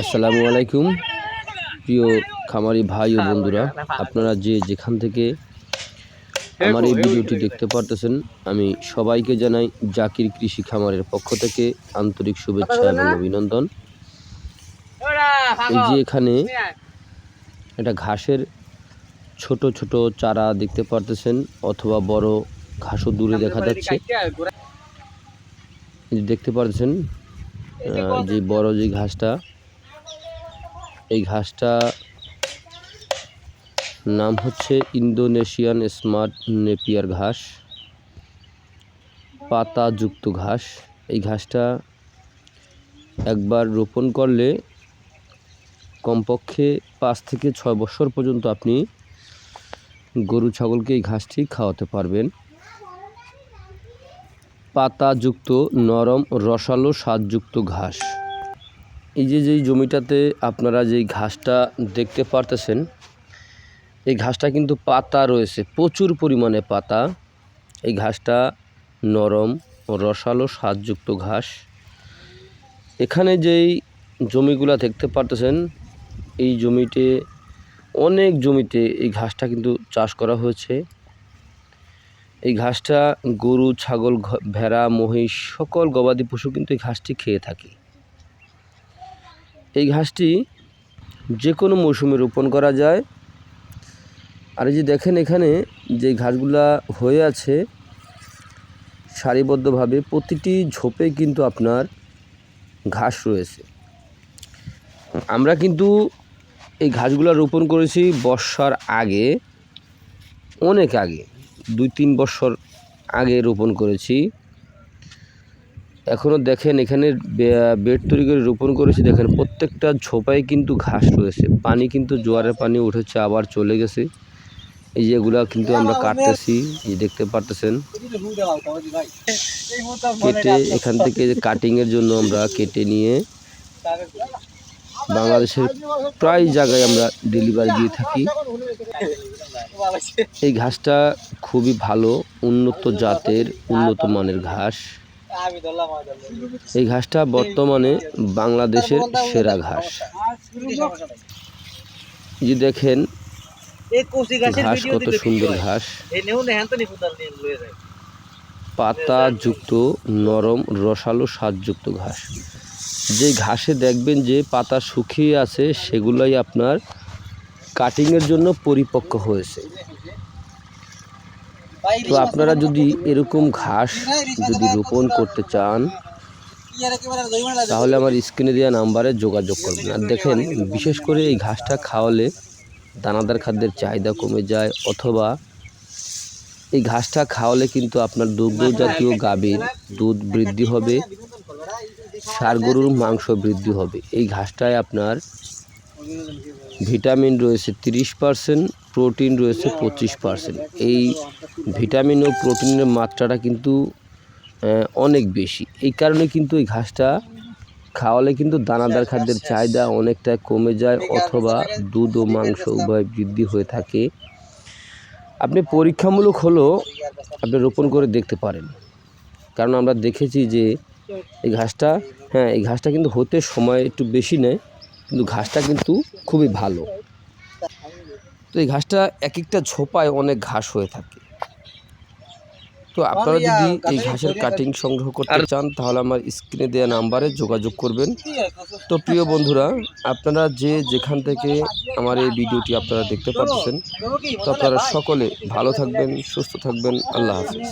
আসসালামু আলাইকুম। প্রিয় খামারি ভাই ও বন্ধুরা, আপনারা যে যেখান থেকে আমার এই ভিডিওটি দেখতে পারতেছেন, আমি সবাইকে জানাই জাকির কৃষি খামারের পক্ষ থেকে আন্তরিক শুভেচ্ছা এবং অভিনন্দন। এই যে এখানে একটা ঘাসের ছোট ছোট চারা দেখতে পারতেছেন, অথবা বড় ঘাসও দূরে দেখা যাচ্ছে। দেখতে পারতেছেন যে বড় যে ঘাসটা এই ঘাসটা নাম হচ্ছে ইন্দোনেশিয়ান স্মার্ট নেপিয়ার ঘাস, পাতাযুক্ত ঘাস। এই ঘাসটা একবার রোপণ করলে কমপক্ষে পাঁচ থেকে ছয় বছর পর্যন্ত আপনি গরু, ছাগলকে এই ঘাসটি খাওয়াতে পারবেন। পাতাযুক্ত, নরম, রসালো, স্বাদযুক্ত ঘাস। এই যে যেই জমিটাতে আপনারা যেই ঘাসটা দেখতে পারতেছেন, এই ঘাসটা কিন্তু পাতা রয়েছে, প্রচুর পরিমাণে পাতা। এই ঘাসটা নরম ও রসালো স্বাদযুক্ত ঘাস। এখানে যেই জমিগুলা দেখতে পারতেছেন, এই জমিতে, অনেক জমিতে এই ঘাসটা কিন্তু চাষ করা হয়েছে। এই ঘাসটা গরু, ছাগল ভেড়া, মহিষ, সকল গবাদি পশু কিন্তু এই ঘাসটি খেয়ে থাকে। এই ঘাসটি যে কোনো মৌসুমে রোপণ করা যায়। আর এই যে দেখেন এখানে যে ঘাসগুলা হয়ে আছে, সারিবদ্ধভাবে প্রতিটি ঝোপে কিন্তু আপনার ঘাস রয়েছে। আমরা কিন্তু এই ঘাসগুলো রোপণ করেছি বর্ষার আগে, অনেক আগে, দুই তিন বছর আগে রোপণ করেছি। এখনও দেখেন এখানে বেড তৈরি করে রোপণ করেছি, দেখেন প্রত্যেকটা ঝোপায় কিন্তু ঘাস রয়েছে। পানি কিন্তু জোয়ারের পানি উঠেছে, আবার চলে গেছে। এই যে এগুলা কিন্তু আমরা কাটতেছি দেখতে পারতেছেন। কেটে এখান থেকে কাটিংয়ের জন্য আমরা কেটে নিয়ে বাংলাদেশের প্রায় জায়গায় আমরা ডেলিভারি দিয়ে থাকি। এই ঘাসটা খুবই ভালো, উন্নত জাতের, উন্নত মানের ঘাস। এই ঘাসটা বর্তমানে বাংলাদেশের সেরা ঘাস। যে দেখেন ঘাস কত সুন্দর ঘাস। পাতাযুক্ত নরম রসালো স্বাদযুক্ত ঘাস। যে ঘাসে দেখবেন যে পাতা শুকিয়ে আছে সেগুলোই আপনার কাটিংয়ের জন্য পরিপক্ক হয়েছে। তো আপনারা যদি এরকম ঘাস যদি রোপণ করতে চান তাহলে আমার স্ক্রিনে দেওয়া নাম্বারে যোগাযোগ করবেন। আর দেখেন বিশেষ করে এই ঘাসটা খাওয়ালে দানাদার খাদ্যের চাহিদা কমে যায় অথবা এই ঘাসটা খাওয়ালে কিন্তু আপনার দুগ্ধ জাতীয় গাভীর দুধ বৃদ্ধি হবে সার গরুর মাংস বৃদ্ধি হবে। এই ঘাসটায় আপনার ভিটামিন রয়েছে তিরিশ পার্সেন্ট, প্রোটিন রয়েছে পঁচিশ পার্সেন্ট। এই ভিটামিন ও প্রোটিনের মাত্রাটা কিন্তু অনেক বেশি। এই কারণে কিন্তু এই ঘাসটা খাওয়ালে কিন্তু দানাদার খাদ্যের চাহিদা অনেকটা কমে যায় অথবা দুধ ও মাংস উভয় বৃদ্ধি হয়ে থাকে। আপনি পরীক্ষামূলক হলো আপনি রোপণ করে দেখতে পারেন। কারণ আমরা দেখেছি যে এই ঘাসটা হ্যাঁ এই ঘাসটা কিন্তু হতে সময় একটু বেশি নেয়। কিন্তু ঘাসটা কিন্তু খুবই ভালো তো এই ঘাসটা এক একটা ঝোপায় অনেক ঘাস হয়ে থাকে তো আপনারা যদি এই ঘাসের কাটিং সংগ্রহ করতে চান তাহলে আমার স্ক্রিনে দেওয়া নাম্বারে যোগাযোগ করবেন তো প্রিয় বন্ধুরা আপনারা যে যেখান থেকে আমার এই ভিডিওটি আপনারা দেখতে পাচ্ছেন তো আপনারা সকলে ভালো থাকবেন সুস্থ থাকবেন আল্লাহ হাফিজ